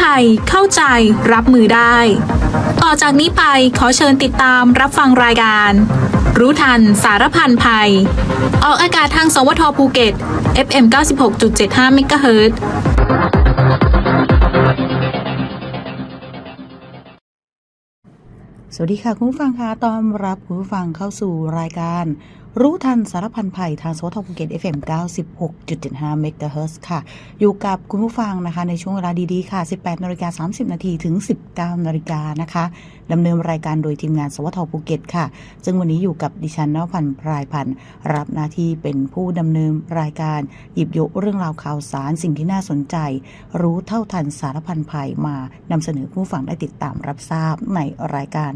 ภัย เข้าใจ รับมือได้ ต่อจากนี้ไปขอเชิญติดตามรับฟังรายการ รู้ทันสารพันภัย ออกอากาศทางสวทภูเก็ต FM 96.75 MHz สวัสดีค่ะ คุณผู้ฟังคะต้อนรับคุณผู้ฟังเข้าสู่รายการ รู้ทันสารพันภัยทางสวทภูเก็ต FM 96.75 MHz ค่ะ อยู่กับคุณผู้ฟังนะคะ ในช่วงเวลาดี ๆ ค่ะ 18นาฬิกา30 นาทีถึง 19นาฬิกานะคะดำเนินรายการโดยทีมงานสวทภูเก็ตค่ะ ซึ่งวันนี้อยู่กับดิฉันนพันธ์พรายพันธ์รับหน้าที่เป็นผู้ดำเนินรายการหยิบยกเรื่องราวข่าวสารสิ่งที่น่าสนใจ รู้เท่าทันสารพันภัยมานำเสนอผู้ฟังได้ติดตามรับทราบในรายการ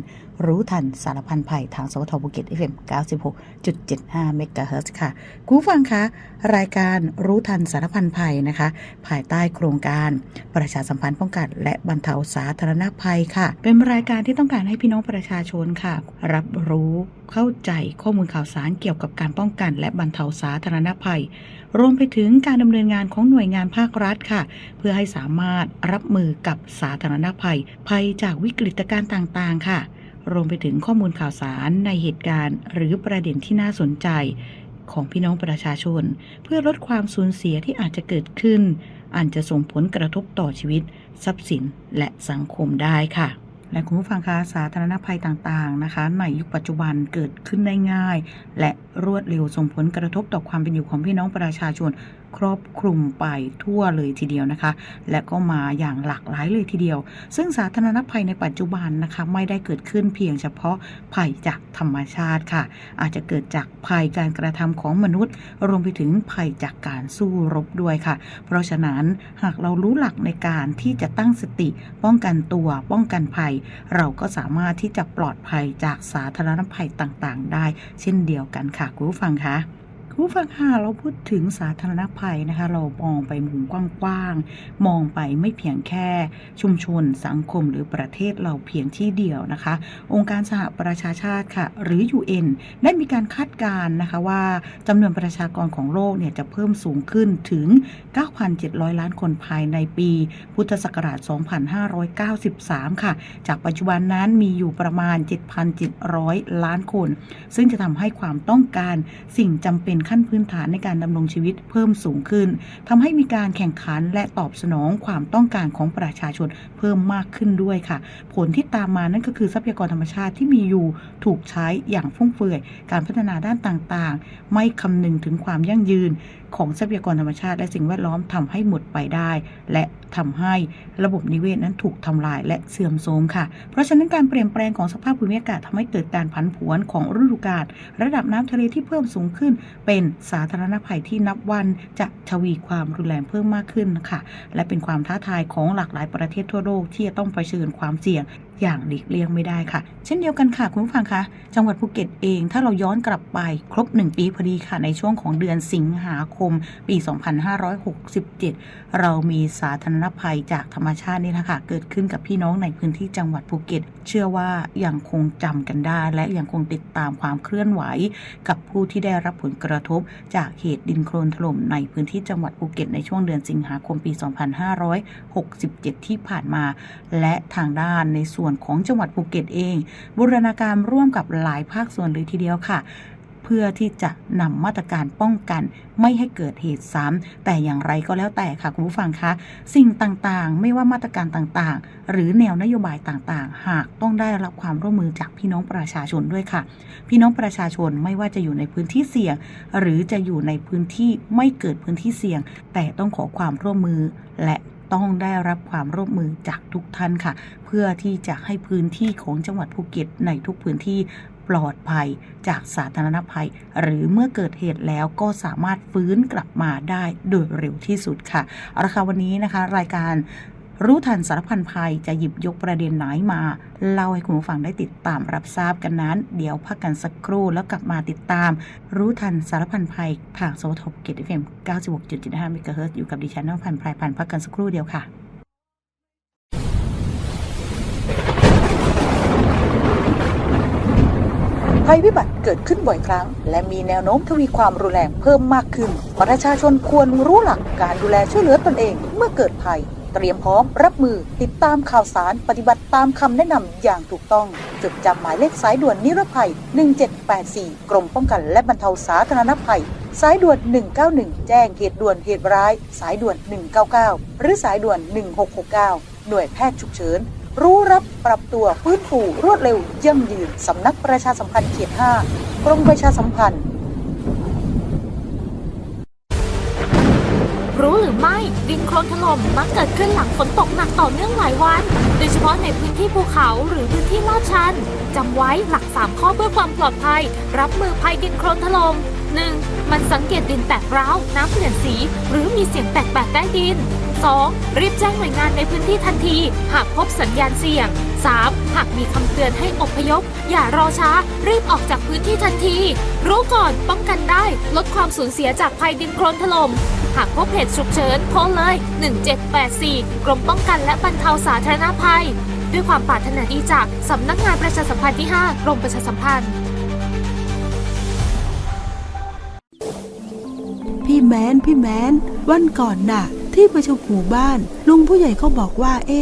รู้ทันสารพันภัยทางสวทภูเก็ต FM 96.75เมกะเฮิรตซ์ค่ะคุณฟังคะรายการรู้ทันสารพันภัยนะคะ ภายใต้โครงการประชาสัมพันธ์ป้องกัน และบรรเทาสาธารณภัยค่ะ เป็นรายการที่ต้องการให้พี่น้องประชาชนค่ะ รับรู้เข้าใจข้อมูลข่าวสารเกี่ยวกับการป้องกัน และบรรเทาสาธารณภัย รวมไปถึงการดำเนินงานของหน่วยงานภาครัฐค่ะ เพื่อให้สามารถรับมือกับสาธารณภัย ภัยจากวิกฤตการณ์ต่างๆ ค่ะ รวมไปถึงข้อมูลข่าวสารในเหตุการณ์ หรือประเด็นที่น่าสนใจของพี่น้องประชาชน เพื่อลดความสูญเสียที่อาจจะเกิดขึ้นอาจจะส่งผลกระทบต่อชีวิต ทรัพย์สินและสังคมได้ค่ะ และคุณผู้ฟังคะสาธารณภัยต่างๆนะคะ ในยุคปัจจุบันเกิดขึ้นได้ง่าย และรวดเร็วส่งผลกระทบต่อความเป็นอยู่ของพี่น้องประชาชน ครอบคลุมไปทั่วเลยทีเดียวนะคะ และก็มาอย่างหลากหลายเลยทีเดียว ซึ่งสาธารณภัยในปัจจุบันนะคะ ไม่ได้เกิดขึ้นเพียงเฉพาะภัยจากธรรมชาติค่ะ อาจจะเกิดจากภัยการกระทำของมนุษย์ รวมไปถึงภัยจากการสู้รบด้วยค่ะ เพราะฉะนั้นหากเรารู้หลักในการที่จะตั้งสติ ป้องกันตัวป้องกันภัย เราก็สามารถที่จะปลอดภัยจากสาธารณภัยต่างๆ ได้ เช่นเดียวกันค่ะคุณผู้ฟังคะ ผู้ฟังค่ะเราพูดถึงสาธารณภัยนะคะ เรามองไปมุมกว้างๆ มองไปไม่เพียงแค่ชุมชนสังคมหรือประเทศเราเพียงที่เดียวนะคะ องค์การสหประชาชาติค่ะ หรือ UN ได้มีการคาดการณ์นะคะว่าจำนวนประชากรของโลกเนี่ยจะเพิ่มสูงขึ้นถึง 9,700 ล้านคนภายในปี พุทธศักราช 2593 ค่ะ จากปัจจุบันนั้นมีอยู่ประมาณ 7,700 ล้านคน ซึ่งจะทำให้ความต้องการสิ่งจำเป็นขั้นพื้นฐานในการดำรงชีวิตเพิ่มสูงขึ้นทำให้มีการแข่งขันและตอบสนองความต้องการของประชาชนเพิ่มมากขึ้นด้วยค่ะ ผลที่ตามมานั่นก็คือทรัพยากรธรรมชาติที่มีอยู่ถูกใช้อย่างฟุ่มเฟือย การพัฒนาด้านต่างๆ ไม่คำนึงถึงความยั่งยืนของทรัพยากรธรรมชาติและสิ่งแวดล้อมทำให้หมดไปได้ และทำให้ระบบนิเวศนั้นถูกทำลายและเสื่อมโทรมค่ะ เพราะฉะนั้นการเปลี่ยนแปลงของสภาพภูมิอากาศทำให้เกิดการผันผวนของฤดูกาลระดับน้ำทะเลที่เพิ่มสูงขึ้น เป็นสาธารณภัยที่นับวันจะทวีความรุนแรงเพิ่มมากขึ้นค่ะ และเป็นความท้าทายของหลากหลายประเทศทั่วโลกที่จะต้องเผชิญความเสี่ยง อย่างหลีกเลี่ยงไม่ได้ค่ะ เช่นเดียวกันค่ะคุณผู้ฟังคะจังหวัดภูเก็ตเอง ถ้าเราย้อนกลับไปครบ 1 ปีพอดีค่ะ ในช่วงของเดือนสิงหาคม ปี 2567 เรามีสาธารณภัยจากธรรมชาตินี่แหละค่ะเกิดขึ้นกับพี่น้องในพื้นที่จังหวัดภูเก็ต เชื่อว่ายังคงจำกันได้ และยังคงติดตามความเคลื่อนไหว กับผู้ที่ได้รับผลกระทบจากเหตุดินโคลนถล่มในพื้นที่จังหวัดภูเก็ตในช่วงเดือนสิงหาคมปี 2567 ที่ผ่านมา และทางด้านในส่วนของจังหวัดภูเก็ตเอง บูรณาการร่วมกับหลายภาคส่วนเลยทีเดียวค่ะเพื่อที่จะนำมาตรการป้องกันไม่ให้เกิดเหตุซ้ำแต่อย่างไรก็แล้วแต่ค่ะคุณผู้ฟังคะสิ่งต่างๆ ไม่ว่ามาตรการต่างๆ หรือแนวนโยบายต่างๆ หากต้องได้รับความร่วมมือจากพี่น้องประชาชนด้วยค่ะ พี่น้องประชาชนไม่ว่าจะอยู่ในพื้นที่เสี่ยง หรือจะอยู่ในพื้นที่ไม่เกิดพื้นที่เสี่ยง แต่ต้องขอความร่วมมือและ ต้องได้รับความร่วมมือจากทุกท่านค่ะ เพื่อที่จะให้พื้นที่ของจังหวัดภูเก็ตในทุกพื้นที่ปลอดภัยจากสาธารณภัย หรือเมื่อเกิดเหตุแล้วก็สามารถฟื้นกลับมาได้โดยเร็วที่สุดค่ะเอาละค่ะวันนี้นะคะ รายการ รู้ทันสารพันภัยจะหยิบยกประเด็นไหนมา เล่าให้คุณผู้ฟังได้ติดตามรับทราบกันนั้น เดี๋ยวพักกันสักครู่แล้วกลับมาติดตาม รู้ทันสารพันภัยทางโซทบเกตเอฟเอ็ม96.75เมกะเฮิรตอยู่กับดิฉันนพันธ์พายพันธ์พักกันสักครู่เดียวค่ะภัยพิบัติเกิดขึ้นบ่อยครั้ง และมีแนวโน้มทวีความรุนแรงเพิ่มมากขึ้น ประชาชนควรรู้หลักการดูแลช่วยเหลือตนเองเมื่อเกิดภัย ตเตรียมพร้อมรับมือติดตามข่าวสารปฏิบัติตามคำแนะนำอย่างถูกต้อง จดจำหมายเลขสายด่วนนิรภัย 1784 กรมป้องกันและบรรเทาสาธารณภัย สายด่วน 191 แจ้งเหตุด่วนเหตุร้าย สายด่วน 199 หรือสายด่วน 1669 หน่วยแพทย์ฉุกเฉินรู้รับปรับตัวฟื้นฟูรวดเร็วยั่งยืนสำนักประชาสัมพันธ์เขต 5 กรมประชาสัมพันธ์ หรือไม่ ดินโคลนถล่มมักเกิดขึ้นหลังฝนตกหนักต่อเนื่องหลายวัน โดยเฉพาะในพื้นที่ภูเขาหรือพื้นที่ลาดชันจำไว้หลัก 3 ข้อเพื่อความปลอดภัย รับมือภัยดินโคลนถล่ม 1. มันสังเกตดินแตกร้าว น้ำเปลี่ยนสี หรือมีเสียงแปลกๆใต้ดิน 2. รีบแจ้งหน่วยงานในพื้นที่ทันที หากพบสัญญาณเสี่ยง 3. หากมีคำเตือนให้อพยพ อย่ารอช้า รีบออกจากพื้นที่ทันที รู้ก่อนป้องกันได้ ลดความสูญเสียจากภัยดินโคลนถล่ม หากพบเหตุฉุกเฉินโทรเลย 1784 กรมป้องกันและบรรเทาสาธารณภัย ด้วยความปรารถนาดีจากสำนักงานประชาสัมพันธ์ที่ 5 กรมประชาสัมพันธ์ พี่แมนพี่แมนวันก่อนน่ะ ที่ประชุมหมู่บ้าน ลุงผู้ใหญ่เขาบอกว่า เอ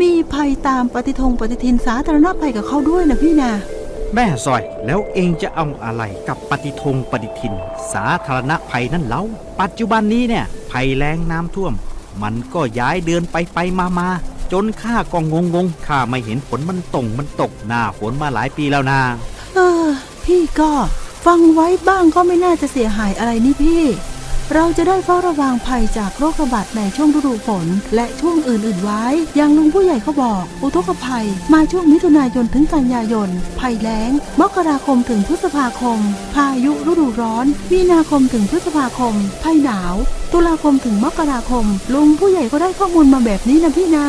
มีภัยตามปฏิทงปฏิทินสาธารณภัยกับเขาด้วยนะพี่นะ แม่ซอยแล้วเองจะเอาอะไรกับปฏิทงปฏิทิน สาธารณภัยนั่นเล่าปัจจุบันนี้เนี่ยภัยแล้งน้ำท่วม มันก็ย้ายเดือนไปไปมามาจนข้าก็งงงๆข้าไม่เห็นฝนมันตกมันตกหน้าฝนมาหลายปีแล้วนาเออ พี่ก็ ฟังไว้บ้างก็ไม่น่าจะเสียหายอะไรนี่พี่ เราจะได้เฝ้าระวังภัยจากโรคระบาดในช่วงฤดูฝน และช่วงอื่นๆไว้ อย่างลุงผู้ใหญ่เขาบอก อุทกภัย มาช่วงมิถุนายนถึงกันยายน ภัยแล้ง มกราคมถึงพฤษภาคม พายุฤดูร้อน มีนาคมถึงพฤษภาคม ภัยหนาว ตุลาคมถึงมกราคม ลุงผู้ใหญ่ก็ได้ข้อมูลมาแบบนี้นะพี่นา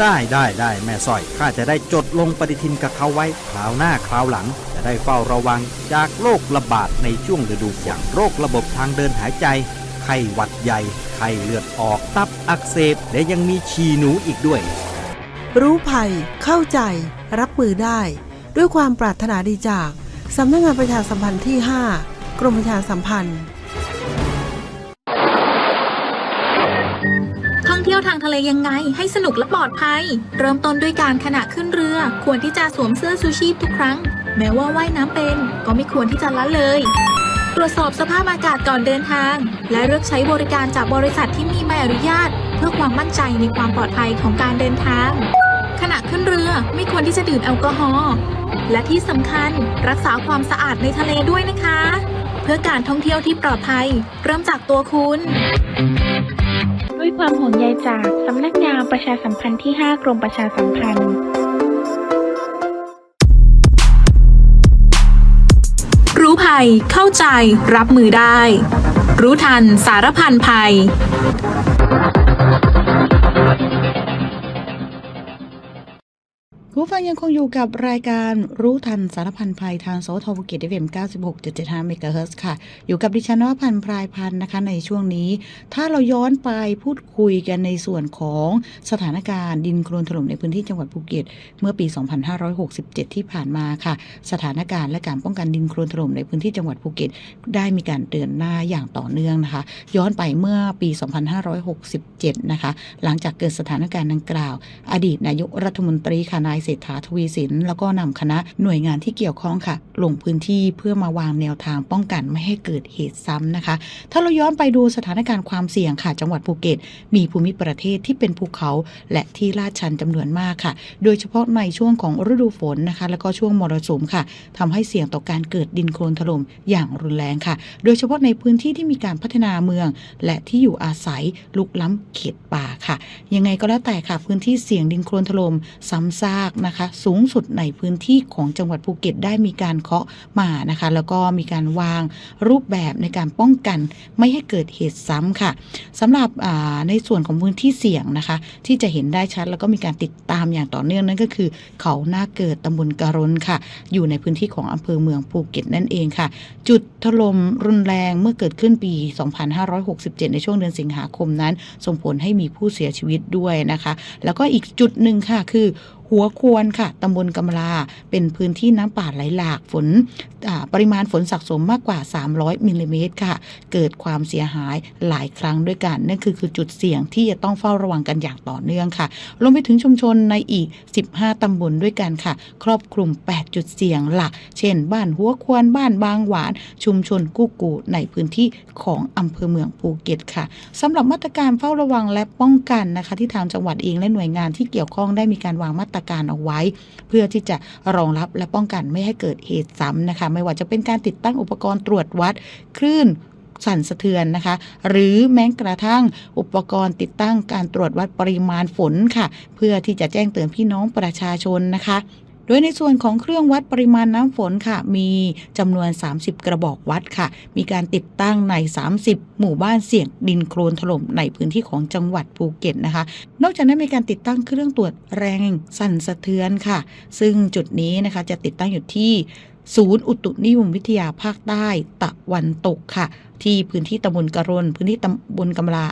ได้ได้ได้แม่ซอยข้าจะได้จดลงปฏิทินกับเขาไว้คราวหน้าคราวหลังจะได้เฝ้าระวังจากโรคระบาดในช่วงฤดูฝนอย่างโรคระบบทางเดินหายใจ ไข้หวัดใหญ่ ไข้เลือดออก ตับอักเสบ และยังมีฉี่หนูอีกด้วย รู้ภัย เข้าใจ รับมือได้ ด้วยความปรารถนาดีจาก สำนักงานประชาสัมพันธ์ที่ 5 กรมประชาสัมพันธ์ ท่องเที่ยวทางทะเลยังไงให้สนุกและปลอดภัย เริ่มต้นด้วยการขณะขึ้นเรือ ควรที่จะสวมเสื้อชูชีพทุกครั้ง แม้ว่าว่ายน้ำเป็น ก็ไม่ควรที่จะละเลยตรวจสอบสภาพอากาศก่อนเดินทาง และเลือกใช้บริการจากบริษัทที่มีใบอนุญาต เพื่อความมั่นใจในความปลอดภัยของการเดินทาง ขณะขึ้นเรือไม่ควรที่จะดื่มแอลกอฮอล์และที่สำคัญรักษาความสะอาดในทะเลด้วยนะคะ เพื่อการท่องเที่ยวที่ปลอดภัย เริ่มจากตัวคุณ ด้วยความห่วงใยจากสำนักงานประชาสัมพันธ์ที่ 5 กรมประชาสัมพันธ์ เข้าใจ รับมือได้ รู้ทันสารพันภัย ผู้ฟังยังคงอยู่กับรายการรู้ทันสารพันภัยทางสวทภูเก็ตเอฟเอ็ม96.75เมกะเฮิรตซ์ค่ะ อยู่กับดิฉันนวพันธ์พรายพันธ์นะคะ ในช่วงนี้ ถ้าเราย้อนไปพูดคุยกันในส่วนของสถานการณ์ดินโคลนถล่มในพื้นที่จังหวัดภูเก็ต เมื่อปี 2567 ที่ผ่านมาค่ะ สถานการณ์และการป้องกันดินโคลนถล่มในพื้นที่จังหวัดภูเก็ต ได้มีการเดินหน้าอย่างต่อเนื่องนะคะ ย้อนไปเมื่อปี 2567 นะคะ หลังจากเกิดสถานการณ์ดังกล่าว อดีตนายกรัฐมนตรีค่ะนายเศรษฐาทวีสิน แล้วก็นำคณะหน่วยงานที่เกี่ยวข้องค่ะ ลงพื้นที่เพื่อมาวางแนวทางป้องกันไม่ให้เกิดเหตุซ้ำนะคะ ถ้าเราย้อนไปดูสถานการณ์ความเสี่ยงค่ะ จังหวัดภูเก็ต มีภูมิประเทศที่เป็นภูเขา และที่ลาดชันจำนวนมากค่ะ โดยเฉพาะในช่วงของฤดูฝนนะคะ แล้วก็ช่วงมรสุมค่ะทำให้เสี่ยงต่อการเกิดดินโคลนถล่มอย่างรุนแรงค่ะ โดยเฉพาะในพื้นที่ที่มีการพัฒนาเมือง และที่อยู่อาศัยลุกล้ำเขตป่าค่ะ ยังไงก็แล้วแต่ค่ะพื้นที่เสี่ยงดินโคลนถล่มซ้ำซากนะคะ สูงสุดในพื้นที่ของจังหวัดภูเก็ตได้มีการเคาะมานะคะ แล้วก็มีการวางรูปแบบในการป้องกันไม่ให้เกิดเหตุซ้ำค่ะสำหรับในส่วนของพื้นที่เสี่ยงนะคะ ที่จะเห็นได้ชัดแล้วก็มีการติดตามอย่างต่อเนื่องนั่นก็คือ เขาหน้าเกิดตำบลการนค่ะ อยู่ในพื้นที่ของอำเภอเมืองภูเก็ตนั่นเองค่ะ จุดถล่มรุนแรงเมื่อเกิดขึ้นปี 2567 ในช่วงเดือนสิงหาคมนั้น ส่งผลให้มีผู้เสียชีวิตด้วยนะคะ แล้วก็อีกจุดหนึ่งค่ะคือ หัวควรค่ะตำบลกำลา เป็นพื้นที่น้ำป่าไหลหลากฝน ปริมาณฝนสะสมมากกว่า 300มิลลิเมตรค่ะ เกิดความเสียหายหลายครั้งด้วยกัน นั่นคือคือจุดเสี่ยงที่จะต้องเฝ้าระวังกันอย่างต่อเนื่องค่ะรวมไปถึงชุมชนในอีก 15 ตำบลด้วยกันค่ะ ครอบคลุม 8 จุดเสี่ยงหลัก เช่น บ้านหัวควรบ้านบางหวาน ชุมชนกู้กูในพื้นที่ของอำเภอเมืองภูเก็ตค่ะสำหรับมาตรการเฝ้าระวังและป้องกันนะคะ ที่ทางจังหวัดเองและหน่วยงานที่เกี่ยวข้องได้มีการวางมาตรการเอาไว้ เพื่อที่จะรองรับและป้องกันไม่ให้เกิดเหตุซ้ำนะคะไม่ว่าจะเป็นการติดตั้งอุปกรณ์ตรวจวัดคลื่นสั่นสะเทือนนะคะ หรือแม้กระทั่งอุปกรณ์ติดตั้งการตรวจวัดปริมาณฝนค่ะ เพื่อที่จะแจ้งเตือนพี่น้องประชาชนนะคะโดยในส่วนของเครื่องวัดปริมาณน้ำฝนค่ะ มีจำนวน 30 กระบอกวัดค่ะ มีการติดตั้งใน 30 หมู่บ้านเสี่ยงดินโคลนถล่มในพื้นที่ของจังหวัดภูเก็ตนะคะ นอกจากนั้นมีการติดตั้งเครื่องตรวจแรงสั่นสะเทือนค่ะ ซึ่งจุดนี้นะคะจะติดตั้งอยู่ที่ ศูนย์อุตุนิยมวิทยาภาคใต้ตะวันตกค่ะ ที่พื้นที่ตำบลกระรนพื้นที่ตำบลกำลา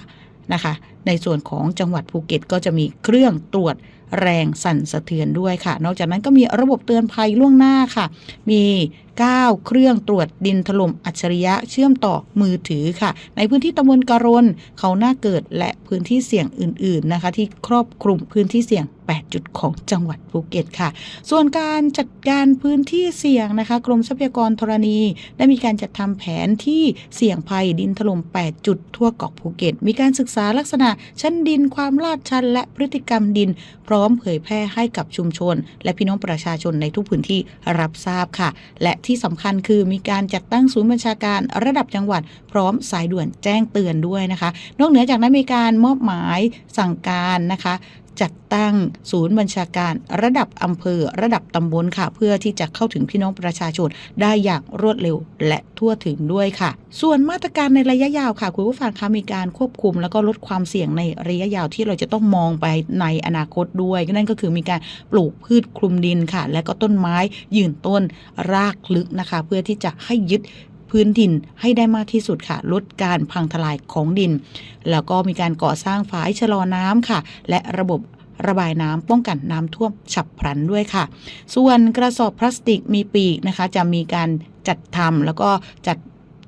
นะคะ ในส่วนของจังหวัดภูเก็ตก็จะมีเครื่องตรวจแรงสั่นสะเทือนด้วยค่ะ นอกจากนั้นก็มีระบบเตือนภัยล่วงหน้าค่ะ มี9 เครื่องตรวจดินถล่มอัจฉริยะเชื่อมต่อมือถือค่ะ ในพื้นที่ตำบลกรนเขาหน้าเกิดและพื้นที่เสี่ยงอื่น ๆนะคะ ที่ครอบคลุมพื้นที่เสี่ยง 8 จุดของจังหวัดภูเก็ตค่ะ ส่วนการจัดการพื้นที่เสี่ยงนะคะ กรมทรัพยากรธรณี ได้มีการจัดทำแผนที่เสี่ยงภัยดินถล่ม 8 จุดทั่วเกาะภูเก็ต มีการศึกษาลักษณะชั้นดินความลาดชัน และพฤติกรรมดิน พร้อมเผยแพร่ให้กับชุมชน และพี่น้องประชาชนในทุกพื้นที่รับทราบค่ะ และที่สำคัญคือมีการจัดตั้งศูนย์บัญชาการระดับจังหวัด พร้อมสายด่วนแจ้งเตือนด้วยนะคะ นอกเหนือจากนั้นมีการมอบหมายสั่งการนะคะ จัดตั้งศูนย์บัญชาการระดับอำเภอ ระดับตำบลค่ะ เพื่อที่จะเข้าถึงพี่น้องประชาชนได้อย่างรวดเร็วและทั่วถึงด้วยค่ะ ส่วนมาตรการในระยะยาวค่ะ คุณผู้ฟังคะมีการควบคุม แล้วก็ลดความเสี่ยงในระยะยาวที่เราจะต้องมองไปในอนาคตด้วยนั่นก็คือมีการปลูกพืชคลุมดินค่ะ และก็ต้นไม้ยืนต้นรากลึกนะคะ เพื่อที่จะให้ยึด พื้นดินให้ได้มากที่สุดค่ะ ลดการพังทลายของดิน แล้วก็มีการก่อสร้างฝายชะลอน้ำค่ะ และระบบระบายน้ำป้องกันน้ำท่วมฉับพลันด้วยค่ะ ส่วนกระสอบพลาสติกมีปีกนะคะ จะมีการจัดทำแล้วก็จัด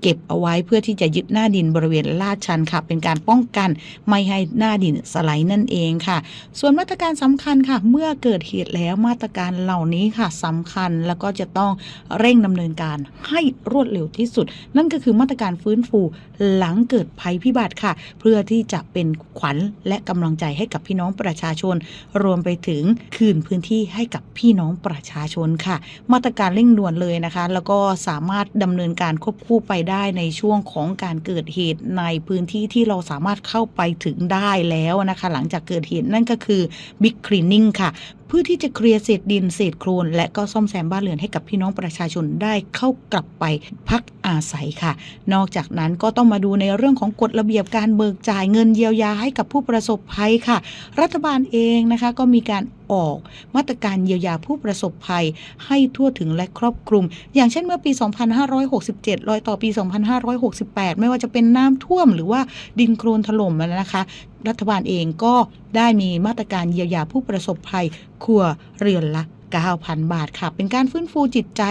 เก็บเอาไว้เพื่อที่จะยึดหน้าดินบริเวณลาดชันค่ะ เป็นการป้องกันไม่ให้หน้าดินสไลด์นั่นเองค่ะ ส่วนมาตรการสำคัญค่ะ เมื่อเกิดเหตุแล้วมาตรการเหล่านี้ค่ะสำคัญแล้วก็จะต้องเร่งดำเนินการให้รวดเร็วที่สุด นั่นก็คือมาตรการฟื้นฟูหลังเกิดภัยพิบัติค่ะ เพื่อที่จะเป็นขวัญและกำลังใจให้กับพี่น้องประชาชน รวมไปถึงคืนพื้นที่ให้กับพี่น้องประชาชนค่ะ มาตรการเร่งด่วนเลยนะคะ แล้วก็สามารถดำเนินการควบคู่ไปได้ได้ในช่วงของการเกิดเหตุในพื้นที่ที่เราสามารถเข้าไปถึงได้แล้วนะคะ หลังจากเกิดเหตุนั่นก็คือ Big Cleaning ค่ะ พื่อที่จะเคลียร์เศษดินเศษโครนและก็ซ่อมแซมบ้านเรือนให้กับพี่น้องประชาชนได้เข้ากลับไปพักอาศัยค่ะ นอกจากนั้นก็ต้องมาดูในเรื่องของกฎระเบียบการเบิกจ่ายเงินเยียวยาให้กับผู้ประสบภัยค่ะ รัฐบาลเองนะคะก็มีการออกมาตรการเยียวยาผู้ประสบภัยให้ทั่วถึงและครอบคลุม อย่างเช่นเมื่อปี 2567 รอยต่อปี 2568 ไม่ว่าจะเป็นน้ำท่วมหรือว่าดินโคลนถล่มนะคะ รัฐบาลเองก็ได้มีมาตรการเยียวยาผู้ประสบภัยครัวเรือนละ 9,000 บาทค่ะ เป็นการฟื้นฟูจิตใจ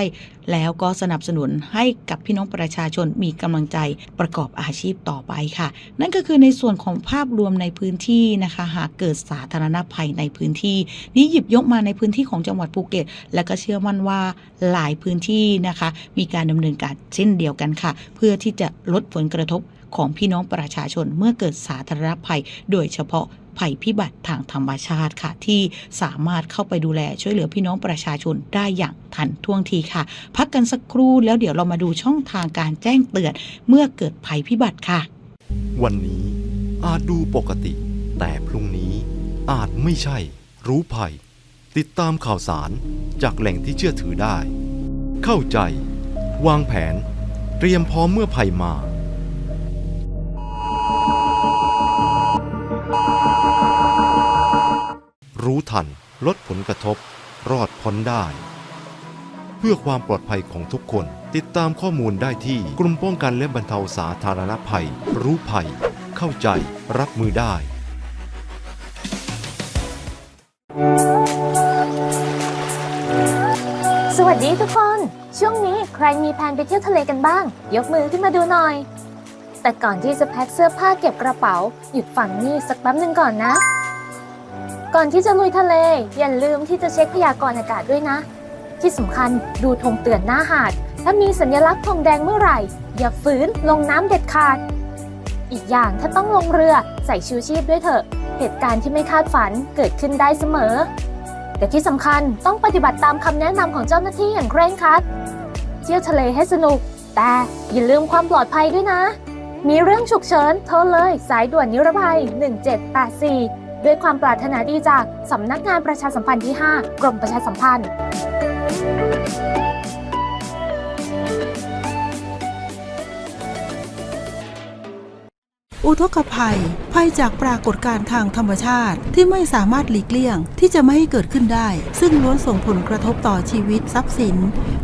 แล้วก็สนับสนุนให้กับพี่น้องประชาชนมีกำลังใจประกอบอาชีพต่อไปค่ะ นั่นก็คือในส่วนของภาพรวมในพื้นที่นะคะ หากเกิดสาธารณภัยในพื้นที่ นี้หยิบยกมาในพื้นที่ของจังหวัดภูเก็ต และก็เชื่อมั่นว่าหลายพื้นที่นะคะ มีการดำเนินการเช่นเดียวกันค่ะ เพื่อที่จะลดผลกระทบ ของพี่น้องประชาชนเมื่อเกิดสาธารณภัย โดยเฉพาะภัยพิบัติทางธรรมชาติค่ะ ที่สามารถเข้าไปดูแลช่วยเหลือพี่น้องประชาชนได้อย่างทันท่วงทีค่ะ พักกันสักครู่แล้วเดี๋ยวเรามาดูช่องทางการแจ้งเตือน เมื่อเกิดภัยพิบัติค่ะ วันนี้อาจดูปกติ แต่พรุ่งนี้อาจไม่ใช่ รู้ภัย ติดตามข่าวสารจากแหล่งที่เชื่อถือได้ เข้าใจ วางแผน เตรียมพร้อมเมื่อภัยมา ทัน ลดผลกระทบ รอดพ้นได้ เพื่อความปลอดภัยของทุกคน ติดตามข้อมูลได้ที่กลุ่มป้องกันและบรรเทาสาธารณภัย รู้ภัย เข้าใจ รับมือได้สวัสดีทุกคน ช่วงนี้ใครมีแผนไปเที่ยวทะเลกันบ้าง ยกมือขึ้นมาดูหน่อย แต่ก่อนที่จะแพ็คเสื้อผ้าเก็บกระเป๋า หยุดฝังนี่สักแป๊บหนึ่งก่อนนะ ก่อนที่จะลุยทะเล อย่าลืมที่จะเช็คพยากรณ์อากาศด้วยนะ ที่สำคัญดูธงเตือนหน้าหาด ถ้ามีสัญลักษณ์ธงแดงเมื่อไหร่ อย่าฝืนลงน้ำเด็ดขาด อีกอย่างถ้าต้องลงเรือใส่ชูชีพด้วยเถอะ เหตุการณ์ที่ไม่คาดฝันเกิดขึ้นได้เสมอ แต่ที่สำคัญต้องปฏิบัติตามคำแนะนำของเจ้าหน้าที่อย่างเคร่งครัด เที่ยวทะเลให้สนุก แต่อย่าลืมความปลอดภัยด้วยนะ มีเรื่องฉุกเฉินโทรเลย สายด่วนนิรภัย 1784 ด้วยความปรารถนาดีจากสำนักงานประชาสัมพันธ์ที่ 5 กรมประชาสัมพันธ์ อุทกภัย ภัยจากปรากฏการณ์ทางธรรมชาติ ที่ไม่สามารถหลีกเลี่ยง ที่จะไม่ให้เกิดขึ้นได้ ซึ่งล้วนส่งผลกระทบต่อชีวิตทรัพย์สิน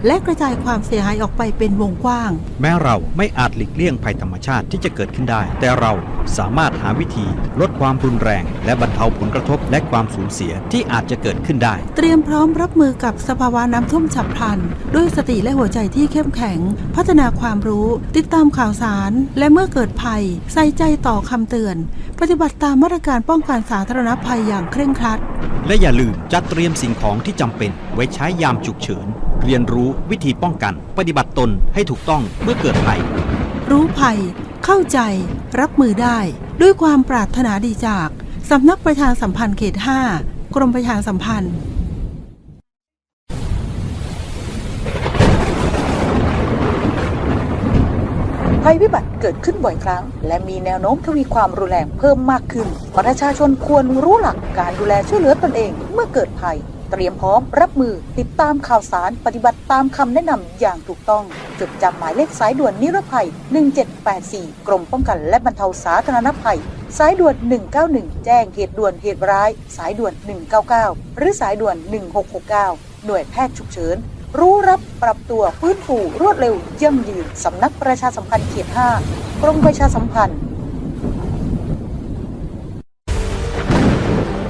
และกระจายความเสียหายออกไปเป็นวงกว้าง แม้เราไม่อาจหลีกเลี่ยงภัยธรรมชาติที่จะเกิดขึ้นได้ แต่เราสามารถหาวิธีลดความรุนแรง และบรรเทาผลกระทบและความสูญเสียที่อาจจะเกิดขึ้นได้ เตรียมพร้อมรับมือกับสภาวะน้ำท่วมฉับพลัน ด้วยสติและหัวใจที่เข้มแข็ง พัฒนาความรู้ ติดตามข่าวสาร และเมื่อเกิดภัย ใส่ใจต่อคำเตือน ปฏิบัติตามมาตรการป้องกันสาธารณภัยอย่างเคร่งครัด และอย่าลืมจัดเตรียมสิ่งของที่จำเป็น ไว้ใช้ยามฉุกเฉิน เรียนรู้วิธีป้องกัน ปฏิบัติตนให้ถูกต้องเมื่อเกิดภัย รู้ภัย เข้าใจ รับมือได้ ด้วยความปรารถนาดีจากสำนักประชาสัมพันธ์เขต 5 กรมประชาสัมพันธ์ ภัยพิบัติเกิดขึ้นบ่อยครั้ง และมีแนวโน้มทวีความรุนแรงเพิ่มมากขึ้น ประชาชนควรรู้หลักการดูแลช่วยเหลือตนเองเมื่อเกิดภัย เตรียมพร้อมรับมือติดตามข่าวสารปฏิบัติตามคำแนะนำอย่างถูกต้อง จดจำหมายเลขสายด่วนนิรภัย 1784 กรมป้องกันและบรรเทาสาธารณภัยสายด่วน 191 แจ้งเหตุด่วนเหตุร้าย สายด่วน 199 หรือสายด่วน 1669 หน่วยแพทย์ฉุกเฉิน รู้รับปรับตัวฟื้นฟูรวดเร็วยั่งยืนสำนักประชาสัมพันธ์เขต5กรมประชาสัมพันธ์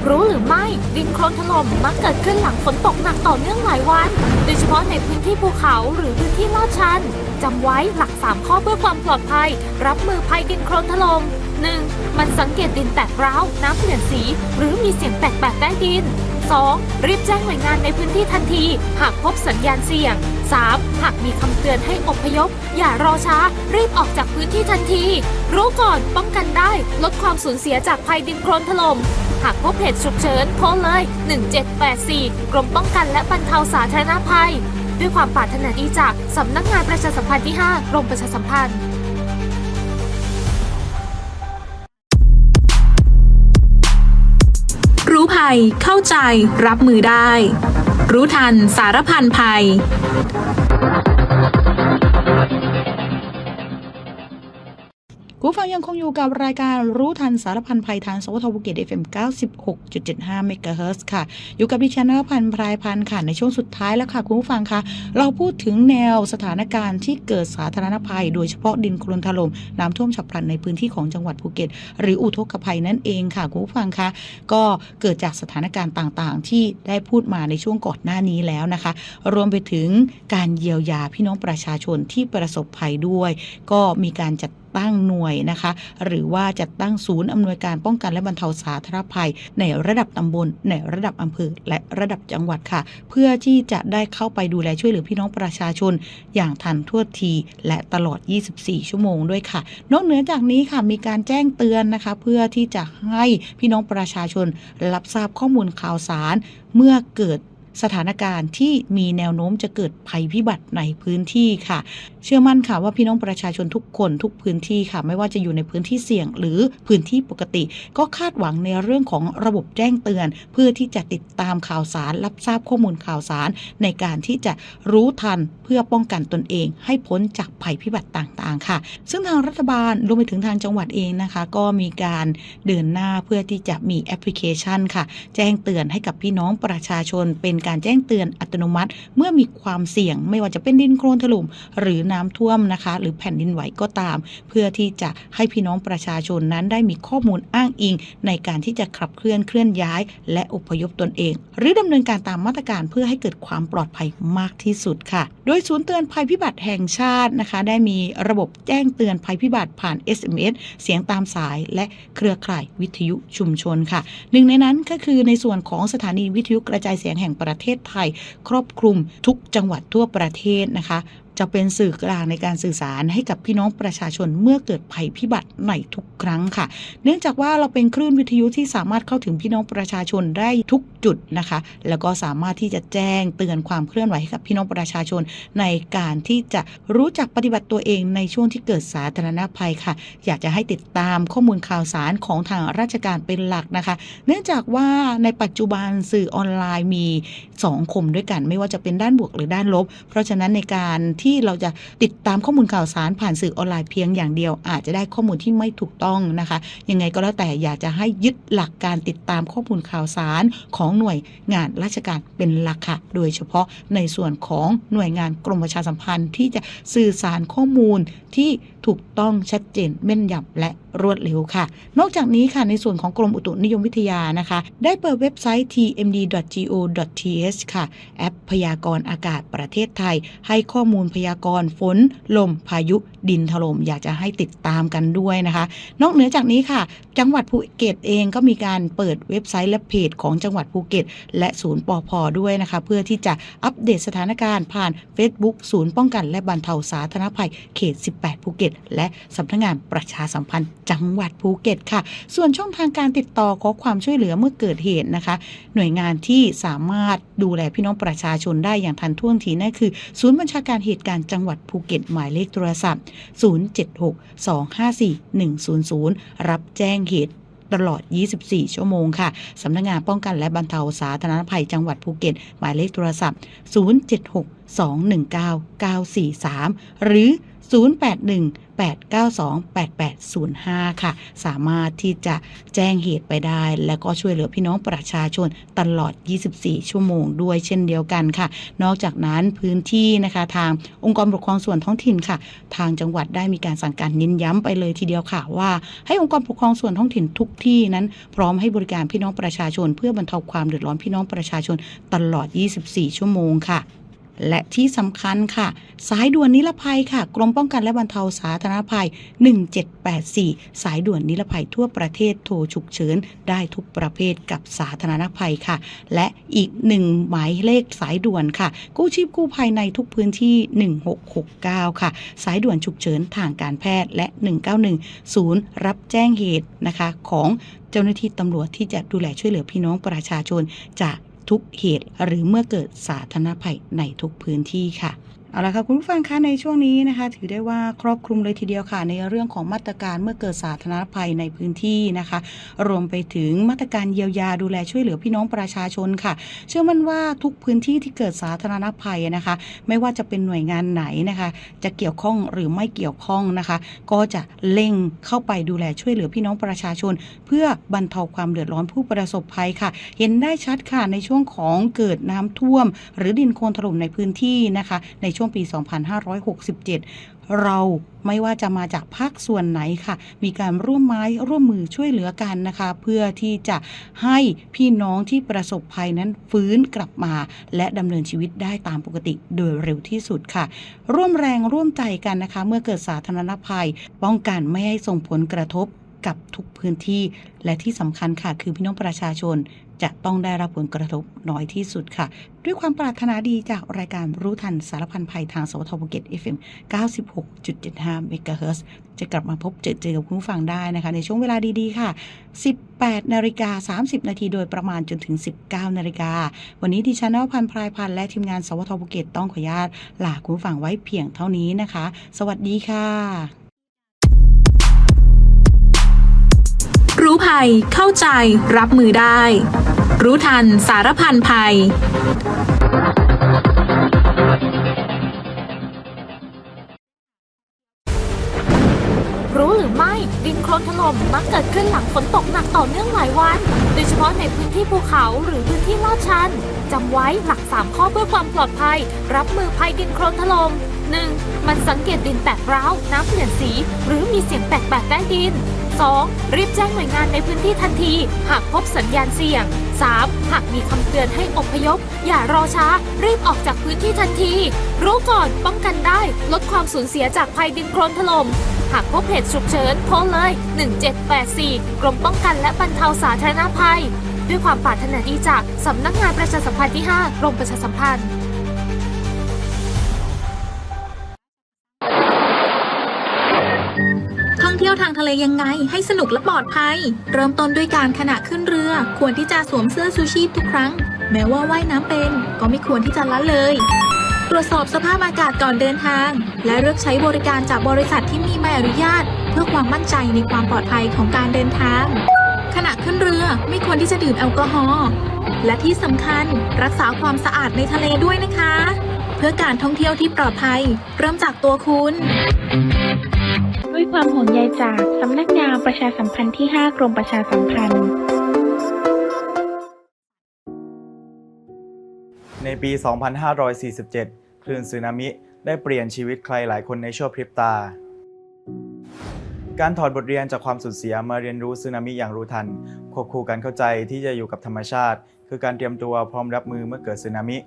รู้หรือไม่ดินโคลนถล่มมักเกิดขึ้นหลังฝนตกหนักต่อเนื่องหลายวัน โดยเฉพาะในพื้นที่ภูเขาหรือพื้นที่ลาดชันจำไว้หลัก 3 ข้อเพื่อความปลอดภัย รับมือภัยดินโคลนถล่ม 1. มันสังเกตดินแตกร้าว น้ำเปลี่ยนสี หรือมีเสียงแปลกๆใต้ดิน 2. รีบแจ้งหน่วยงานในพื้นที่ทันที หากพบสัญญาณเสี่ยง 3. หากมีคำเตือนให้อพยพ อย่ารอช้า รีบออกจากพื้นที่ทันที รู้ก่อนป้องกันได้ ลดความสูญเสียจากภัยดินโคลนถล่มหากพบเหตุฉุกเฉินโทรเลย 1784 กรมป้องกันและบรรเทาสาธารณภัย ด้วยความปรารถนาดีจากสำนักงานประชาสัมพันธ์ที่ 5 กรมประชาสัมพันธ์ ภัย เข้าใจ รับมือได้ รู้ทัน สารพันภัย ผู้ฟังยังคงอยู่กับรายการรู้ทันสารพันภัยทางสวทภูเก็ต FM 96.75เมกะเฮิร์ค่ะ อยู่กับดิฉันนภพันธ์พรายพันธ์ค่ะ ในช่วงสุดท้ายแล้วค่ะ คุณผู้ฟังคะเราพูดถึงแนวสถานการณ์ที่เกิดสาธารณภัย โดยเฉพาะดินโคลนถล่มน้ำท่วมฉับพลันในพื้นที่ของจังหวัดภูเก็ต หรืออุทกภัยนั่นเองค่ะ คุณผู้ฟังคะก็เกิดจากสถานการณ์ต่างๆ ที่ได้พูดมาในช่วงก่อนหน้านี้แล้วนะคะ รวมไปถึงการเยียวยาพี่น้องประชาชนที่ประสบภัยด้วย ก็มีการจัด ตั้งหน่วยนะคะ หรือว่าจัดตั้งศูนย์อำนวยการป้องกันและบรรเทาสาธารณภัย ในระดับตำบล ในระดับอำเภอ และระดับจังหวัดค่ะ เพื่อที่จะได้เข้าไปดูแลช่วยเหลือพี่น้องประชาชน อย่างทันท่วที และตลอด 24 ชั่วโมงด้วยค่ะ นอกเหนือจากนี้ค่ะมีการแจ้งเตือนนะคะ เพื่อที่จะให้พี่น้องประชาชน รับทราบข้อมูลข่าวสาร เมื่อเกิดสถานการณ์ที่มีแนวโน้มจะเกิดภัยพิบัติในพื้นที่ค่ะ เชื่อมั่นค่ะว่าพี่น้องประชาชนทุกคนทุกพื้นที่ค่ะ ไม่ว่าจะอยู่ในพื้นที่เสี่ยง หรือพื้นที่ปกติ ก็คาดหวังในเรื่องของระบบแจ้งเตือน เพื่อที่จะติดตามข่าวสาร รับทราบข้อมูลข่าวสาร ในการที่จะรู้ทันเพื่อป้องกันตนเอง ให้พ้นจากภัยพิบัติต่างๆ ค่ะ ซึ่งทางรัฐบาลรวมไปถึงทางจังหวัดเองนะคะ ก็มีการเดินหน้าเพื่อที่จะมีแอปพลิเคชันค่ะ แจ้งเตือนให้กับพี่น้องประชาชน เป็นการแจ้งเตือนอัตโนมัติ เมื่อมีความเสี่ยง ไม่ว่าจะเป็นดินโคลนถล่มหรือน้น้ำท่วมนะคะ หรือแผ่นดินไหวก็ตาม เพื่อที่จะให้พี่น้องประชาชนนั้นได้มีข้อมูลอ้างอิง ในการที่จะขับเคลื่อนเคลื่อนย้าย และอพยพตนเอง หรือดำเนินการตามมาตรการเพื่อให้เกิดความปลอดภัยมากที่สุดค่ะ โดยศูนย์เตือนภัยพิบัติแห่งชาตินะคะ ได้มีระบบแจ้งเตือนภัยพิบัติผ่าน SMS เสียงตามสายและเครือข่ายวิทยุชุมชนค่ะ หนึ่งในนั้นก็คือในส่วนของสถานีวิทยุกระจายเสียงแห่งประเทศไทย ครอบคลุมทุกจังหวัดทั่วประเทศนะคะ จะเป็นสื่อกลางในการสื่อสารให้กับพี่น้องประชาชนเมื่อเกิดภัยพิบัติในทุกครั้งค่ะ เนื่องจากว่าเราเป็นคลื่นวิทยุที่สามารถเข้าถึงพี่น้องประชาชนได้ทุกจุดนะคะ แล้วก็สามารถที่จะแจ้งเตือนความเคลื่อนไหวให้กับพี่น้องประชาชน ในการที่จะรู้จักปฏิบัติตัวเองในช่วงที่เกิดสาธารณภัยค่ะ อยากจะให้ติดตามข้อมูลข่าวสารของทางราชการเป็นหลักนะคะ เนื่องจากว่าในปัจจุบันสื่อออนไลน์มี2คมด้วยกัน ไม่ว่าจะเป็นด้านบวกหรือด้านลบ เพราะฉะนั้นในการที่ที่เราจะติดตามข้อมูลข่าวสารผ่านสื่อออนไลน์เพียงอย่างเดียว อาจจะได้ข้อมูลที่ไม่ถูกต้องนะคะ ยังไงก็แล้วแต่อยากจะให้ยึดหลักการติดตามข้อมูลข่าวสารของหน่วยงานราชการเป็นหลักค่ะ โดยเฉพาะในส่วนของหน่วยงานกรมประชาสัมพันธ์ที่จะสื่อสารข้อมูลที่ถูกต้องชัดเจนแม่นยำและ รวดเร็วค่ะ นอกจากนี้ค่ะในส่วนของกรมอุตุนิยมวิทยานะคะ ได้เปิดเว็บไซต์ tmd.go.th ค่ะ แอปพยากรณ์อากาศประเทศไทย ให้ข้อมูลพยากรณ์ฝน ลม พายุ ดินถล่มอยากจะให้ติดตามกันด้วยนะคะ นอกเหนือจากนี้ค่ะ จังหวัดภูเก็ตเองก็มีการเปิดเว็บไซต์และเพจของจังหวัดภูเก็ต และศูนย์ปอพอด้วยนะคะ เพื่อที่จะอัปเดตสถานการณ์ผ่าน Facebook ศูนย์ป้องกันและบรรเทาสาธารณภัยเขต 18 ภูเก็ต และสำนักงานประชาสัมพันธ์จังหวัดภูเก็ตค่ะ ส่วนช่องทางการติดต่อขอความช่วยเหลือเมื่อเกิดเหตุนะคะ หน่วยงานที่สามารถดูแลพี่น้องประชาชนได้อย่างทันท่วงทีนั่นคือ ศูนย์บัญชาการเหตุการณ์จังหวัดภูเก็ตหมายเลขโทรศัพท์ 076-254-100 รับแจ้งเหตุตลอด 24 ชั่วโมงค่ะ สำนักงานป้องกันและบรรเทาสาธารณภัยจังหวัดภูเก็ต หมายเลขโทรศัพท์ 076-219-943 หรือ 081-892-8805 ค่ะ สามารถที่จะแจ้งเหตุไปได้ แล้วก็ช่วยเหลือพี่น้องประชาชนตลอด 24 ชั่วโมงด้วยเช่นเดียวกันค่ะ นอกจากนั้นพื้นที่นะคะทางองค์กรปกครองส่วนท้องถิ่นค่ะ ทางจังหวัดได้มีการสั่งการเน้นย้ำไปเลยทีเดียวค่ะว่า ให้องค์กรปกครองส่วนท้องถิ่นทุกที่นั้น พร้อมให้บริการพี่น้องประชาชน เพื่อบรรเทาความเดือดร้อนพี่น้องประชาชนตลอด 24 ชั่วโมงค่ะ และที่สำคัญค่ะ สายด่วนนิรภัยค่ะ กรมป้องกันและบรรเทาสาธารณภัย 1784 สายด่วนนิรภัยทั่วประเทศโทรฉุกเฉิน ได้ทุกประเภทกับสาธารณภัยค่ะ และอีกหนึ่งหมายเลขสายด่วนค่ะ กู้ชีพกู้ภัยในทุกพื้นที่ 1669 ค่ะ สายด่วนฉุกเฉินทางการแพทย์และ 191 ศูนย์รับแจ้งเหตุนะคะของเจ้าหน้าที่ตำรวจที่จะดูแลช่วยเหลือพี่น้องประชาชนจาก ทุกเหตุ หรือเมื่อเกิดสาธารณภัยในทุกพื้นที่ค่ะ เอาละค่ะคุณผู้ฟังคะในช่วงนี้นะคะ ถือได้ว่าครอบคลุมเลยทีเดียวค่ะ ในเรื่องของมาตรการเมื่อเกิดสาธารณภัยในพื้นที่นะคะ รวมไปถึงมาตรการเยียวยาดูแลช่วยเหลือพี่น้องประชาชนค่ะ เชื่อมั่นว่าทุกพื้นที่ที่เกิดสาธารณภัยนะคะ ไม่ว่าจะเป็นหน่วยงานไหนนะคะ จะเกี่ยวข้องหรือไม่เกี่ยวข้องนะคะ ก็จะเร่งเข้าไปดูแลช่วยเหลือพี่น้องประชาชน เพื่อบรรเทาความเดือดร้อนผู้ประสบภัยค่ะ เห็นได้ชัดค่ะในช่วงของเกิดน้ำท่วม หรือดินโคลนถล่มในพื้นที่นะคะ ในช่วงปี 2567 เราไม่ว่าจะมาจากภาคส่วนไหนค่ะ มีการร่วมไม้ร่วมมือช่วยเหลือกันนะคะ เพื่อที่จะให้พี่น้องที่ประสบภัยนั้นฟื้นกลับมา และดำเนินชีวิตได้ตามปกติโดยเร็วที่สุดค่ะ ร่วมแรงร่วมใจกันนะคะ เมื่อเกิดสาธารณภัย ป้องกันไม่ให้ส่งผลกระทบกับทุกพื้นที่ และที่สำคัญค่ะ คือพี่น้องประชาชน จะต้องได้รับผลกระทบน้อยที่สุดค่ะ ด้วยความปรารถนาดีจากรายการรู้ทันสารพันภัยทางสวทภูเก็ต FM 96.75 MHz จะกลับมาพบเจอเจอกับคุณผู้ฟังได้นะคะ ในช่วงเวลาดีๆค่ะ 18นาฬิกา30 นาทีโดยประมาณจนถึง 19นาฬิกา วันนี้ดิฉันนวพันธ์พรายพันธ์และทีมงานสวทภูเก็ตต้องขออนุญาตลาคุณผู้ฟังไว้เพียงเท่านี้นะคะ สวัสดีค่ะ รู้ภัย เข้าใจ รับมือได้ รู้ทันสารพันภัยรู้หรือไม่ดินโคลนถล่มมักเกิดขึ้นหลังฝนตกหนักต่อเนื่องหลายวัน โดยเฉพาะในพื้นที่ภูเขาหรือพื้นที่ลาดชันจำไว้หลัก 3 ข้อเพื่อความปลอดภัย รับมือภัยดินโคลนถล่ม 1. มันสังเกตดินแตกร้าว น้ำเปลี่ยนสี หรือมีเสียงแปลกๆใต้ดิน 2. รีบแจ้งหน่วยงานในพื้นที่ทันที หากพบสัญญาณเสี่ยง 3. หากมีคำเตือนให้อพยพ อย่ารอช้า รีบออกจากพื้นที่ทันที รู้ก่อนป้องกันได้ ลดความสูญเสียจากภัยดินโคลนถล่มหากพบเหตุฉุกเฉินโทรเลย 1784 กรมป้องกันและบรรเทาสาธารณภัย ด้วยความปรารถนาดีจากสำนักงานประชาสัมพันธ์ที่ 5 กรมประชาสัมพันธ์ เลยังไง ให้สนุกและปลอดภัย เริ่มต้นด้วยการขณะขึ้นเรือ ควรที่จะสวมเสื้อชูชีพทุกครั้ง แม้ว่าว่ายน้ำเป็น ก็ไม่ควรที่จะละเลย ตรวจสอบสภาพอากาศก่อนเดินทาง และเลือกใช้บริการจากบริษัทที่มีใบอนุญาต เพื่อความมั่นใจในความปลอดภัยของการเดินทางขณะขึ้นเรือไม่ควรที่จะดื่มแอลกอฮอล์และที่สำคัญรักษาความสะอาดในทะเลด้วยนะคะ เพื่อการท่องเที่ยวที่ปลอดภัย เริ่มจากตัวคุณ ด้วยความห่วงใยจากสำนักงานประชาสัมพันธ์ที่ 5 กรมประชาสัมพันธ์ ในปี 2547 คลื่นสึนามิได้เปลี่ยนชีวิตใครหลายคนในชั่วพริบตา การถอดบทเรียนจากความสูญเสียมาเรียนรู้สึนามิอย่างรู้ทัน ควบคู่การเข้าใจที่จะอยู่กับธรรมชาติ คือการเตรียมตัวพร้อมรับมือเมื่อเกิดสึนามิ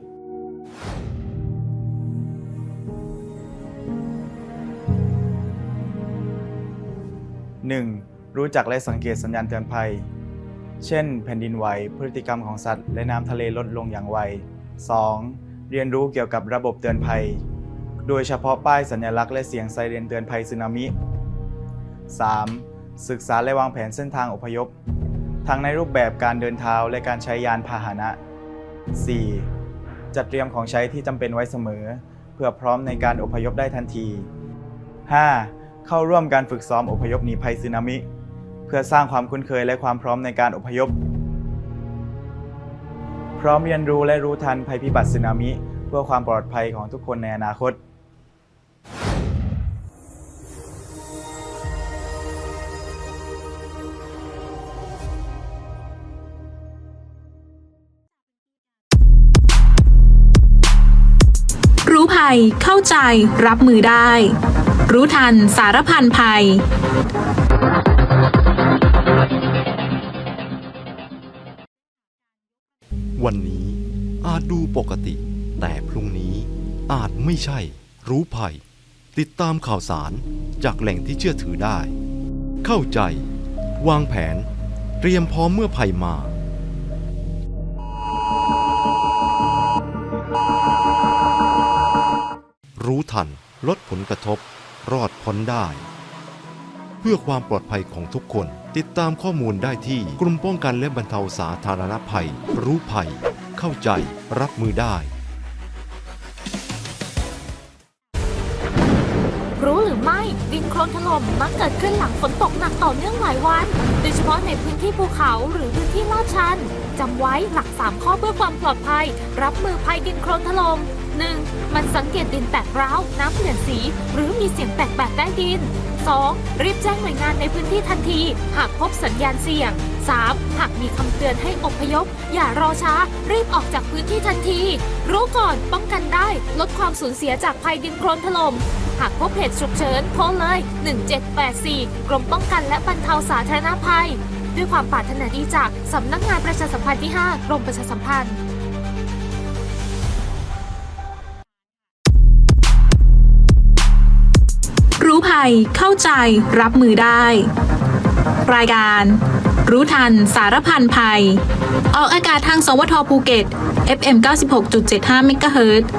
1. รู้จักและสังเกตสัญญาณเตือนภัย เช่น แผ่นดินไหว พฤติกรรมของสัตว์ และน้ำทะเลลดลงอย่างไว 2. เรียนรู้เกี่ยวกับระบบเตือนภัย โดยเฉพาะป้ายสัญลักษณ์และเสียงไซเรนเตือนภัยสึนามิ 3. ศึกษาและวางแผนเส้นทางอพยพ ทั้งในรูปแบบการเดินเท้าและการใช้ยานพาหนะ 4. จัดเตรียมของใช้ที่จำเป็นไว้เสมอ เพื่อพร้อมในการอพยพได้ทันที 5. เข้าร่วมการฝึกซ้อมอพยพหนีภัยสึนามิ เพื่อสร้างความคุ้นเคยและความพร้อมในการอพยพ พร้อมเรียนรู้และรู้ทันภัยพิบัติสึนามิ เพื่อความปลอดภัยของทุกคนในอนาคตรู้ภัย เข้าใจ รับมือได้ รู้ทันสารพันภัย วันนี้อาจดูปกติ แต่พรุ่งนี้อาจไม่ใช่ รู้ภัย ติดตามข่าวสารจากแหล่งที่เชื่อถือได้ เข้าใจ วางแผน เตรียมพร้อมเมื่อภัยมารู้ทัน ลดผลกระทบ รอดพ้นได้ เพื่อความปลอดภัยของทุกคน ติดตามข้อมูลได้ที่กลุ่มป้องกันและบรรเทาสาธารณภัย รู้ภัย เข้าใจ รับมือได้ รู้หรือไม่ดินโคลนถล่มมักเกิดขึ้นหลังฝนตกหนักต่อเนื่องหลายวันโดยเฉพาะในพื้นที่ภูเขาหรือพื้นที่ลาดชันจำไว้หลัก 3 ข้อเพื่อความปลอดภัย รับมือภัยดินโคลนถล่ม 1. มันสังเกตดินแตกร้าว น้ำเปลี่ยนสี หรือมีเสียงแปลกๆใต้ดิน 2. รีบแจ้งหน่วยงานในพื้นที่ทันที หากพบสัญญาณเสี่ยง 3. หากมีคำเตือนให้อพยพ อย่ารอช้า รีบออกจากพื้นที่ทันที รู้ก่อนป้องกันได้ ลดความสูญเสียจากภัยดินโคลนถล่มหากพบเหตุฉุกเฉินโทรเลย 1784 กรมป้องกันและบรรเทาสาธารณภัย ด้วยความปรารถนาดีจากสำนักงานประชาสัมพันธ์ที่ 5 กรมประชาสัมพันธ์ เข้าใจ รับมือได้ รายการ รู้ทัน สารพันภัย ออกอากาศทาง สวทภูเก็ต FM 96.75เมกะเฮิรตซ์